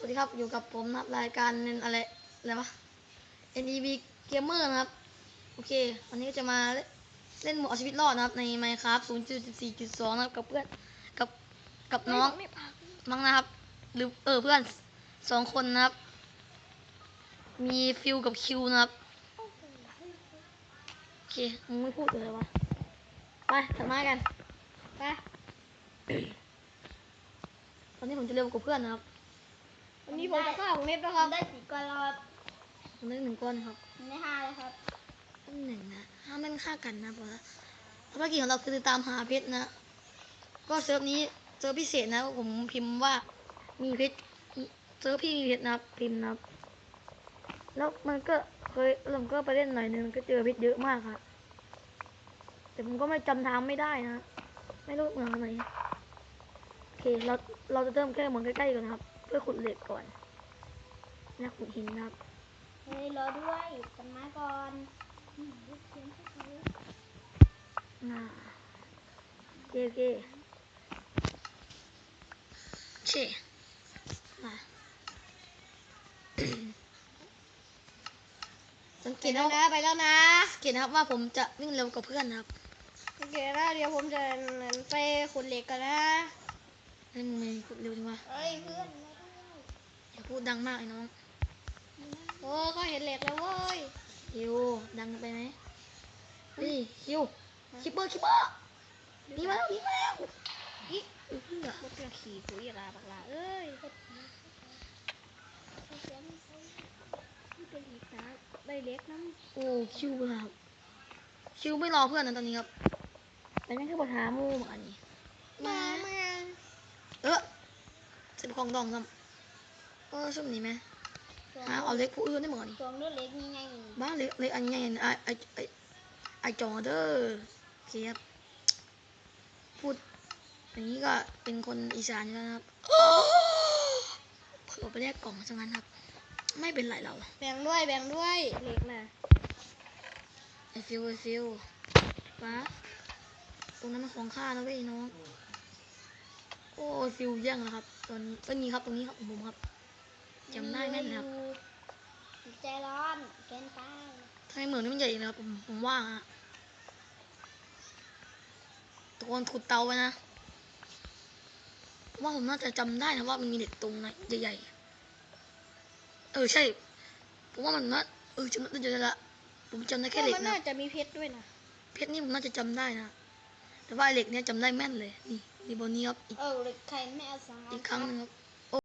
สวัสดีครับอยู่กับผมนะครับรายการอะไรอะไรวะ NEV Gamer นะครับ โอเค วันนี้ก็จะมาเล่นหมวดชีวิตรอดนะครับ ใน Minecraft 0.14.2 นะครับ กับเพื่อนกับกับน้องน้งนะครับ หรือเออเพื่อนสองคนนะครับ มีฟิลกับคิวนะครับ โอเคมึงไม่พูดเลยวะไปถัดมากันไปตอนนี้ผมจะเร็วกว่าเพื่อนนะครับ วันนี้ผมจะฆ่าของเน็ตนะครับ ได้สี่ก้อนแล้วครับผมได้หนึ่งก้อนครับในห้าเลยครับต้นหนึ่งนะห้ามเล่นฆ่ากันนะเพราะว่าภารกิจของเราคือตามหาเพชรนะ ก็เซิร์ฟนี้เซิร์ฟพิเศษนะผมพิมพ์ว่ามีเพชรมีเซิร์ฟพี่มีเพชรนะครับพิมพ์นะครับแล้วมันก็เคยผมก็ไปเล่นหน่อยนึงก็เจอเพชรเยอะมากครับแต่ผมก็ไม่จำทางไม่ได้นะ ไม่รู้เมืองไหนโอเคเราเราจะเริ่มแค่เมืองใกล้ๆก่อนนะครับ เพื่อขุดเหล็กก่อนแล้วขุดหินนะครับเฮ้ยรอด้วยต้นไม้ก่อนอืมลูกเขียนให้เขาอ่าโอเคโอเคโอเคมาสังเกเขียตนนะแล้วนะไปแล้วนะสังเกตนะครับว่าผมจะวิ่งเร็วกว่าเพื่อนนะครับโอเคแล้วเดี๋ยวผมจะไปขุดเหล็กกันนะเล่นมือเร็วจังวะเฮ้ยเพื่อนอย่าพู ดดังมากไอ้น้อง โอ้เขาเห็นเหล็กแล้วเว้ย คิว ดังไปไหมนี่คิว คิปเปอร์คิปเปอร์นี่มาแล้วนี่มาแล้วอีเพื่อพวกเรื่องขี่ปุ๋ยลาบักลาเอ้ยเป็นอีกนะได้เล็กน้ำโอ้คิวครับคิวไม่รอเพื่อนนะตอนนี้ครับเป็นยังแค่ปัญหาหมู่อันนี้มามาเออสิบของดองซ้ำ เออช่วงนี้ไหมหาเอาเล็กผู้อื่นได้หมดนี่สวงด้วยเล็กนี่ไงบ้าเล็กเล็กอันใหญ่ไอไอไอไอจอเด้อโอเคครับพูดอย่างนี้ก็เป็นคนอีสานอยู่แล้วนะครับเผื่อไปแลกกล่องซะงั้นครับ ไม่เป็นไรเราแบ่งด้วยแบ่งด้วยเล็กนะไอฟิวไอฟิวป้าตรงนั้นมันของข้านะเว้ยน้อง โอ้ฟิวแย่งแล้วครับตอนนี้ตอนนี้ครับตรงนี้ครับของผมครับ จำได้แม่นเลยครับ ใจร้อนเกินไปทำไมเหมืองนี่มันใหญ่นะครับผมผมว่าฮะตะโกนขุดเตาไว้นะว่าผมน่าจะจำได้นะว่ามันมีเด็กตรงไหนใหญ่ๆ เออใช่ ผมว่ามันน่าเออจำได้ได้ละผมจำได้แค่เหล็กมันนะน่าจะมีเพชรด้วยนะ เพชรนี่ผมน่าจะจำได้นะ แต่ว่าไอ้เหล็กเนี่ยจำได้แม่นเลย นี่นี่บนนี้ครับ อีกเออเหล็กใครไม่เอาสังอีกครั้งหนึงครับ